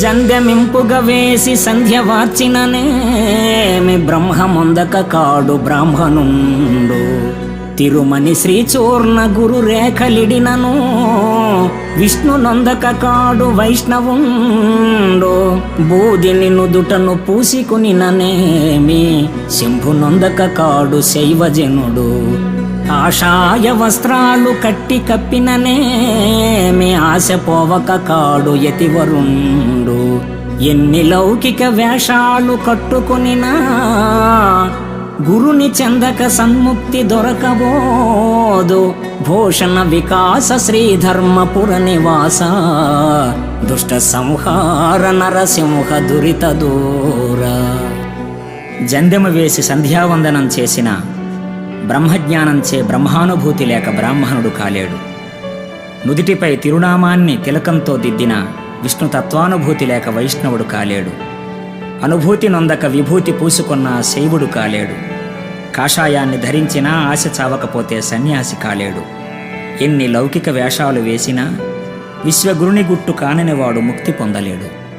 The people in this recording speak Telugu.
జంధ్యమింపుగా వేసి సంధ్య వార్చిననేమి బ్రహ్మముందక కాడు బ్రాహ్మణుండు. తిరుమని శ్రీచూర్ణ గురు రేఖలిడినను విష్ణు నొందక కాడు వైష్ణవుండు. బూదిని నుదుటను పూసికునిననేమి శంభు నొందక కాడు శైవజనుడు. ఆశాయ వస్త్రాలు కట్టి కప్పిననేమి ఆశ పోవక కాడు యతివరుండు. ఎన్ని లౌకిక వేషాలు కట్టుకొనినా గురుని చెందక సన్ముక్తి దొరకబోదు. భూషణ వికాస శ్రీధర్మపుర నివాస దుష్ట సంహార నరసింహ దురిత దూర. జందెమ వేసి సంధ్యావందనం చేసిన బ్రహ్మజ్ఞానంచే బ్రహ్మానుభూతి లేక బ్రాహ్మణుడు కాలేడు. నుదిటిపై తిరునామాన్ని తిలకంతో దిద్దిన విష్ణు తత్వానుభూతి లేక వైష్ణవుడు కాలేడు. అనుభూతి నొందక విభూతి పూసుకున్న శైవుడు కాలేడు. కాషాయాన్ని ధరించినా ఆశ చావకపోతే సన్యాసి కాలేడు. ఎన్ని లౌకిక వేషాలు వేసినా విశ్వగురుని గుట్టు కాననివాడు ముక్తి పొందలేడు.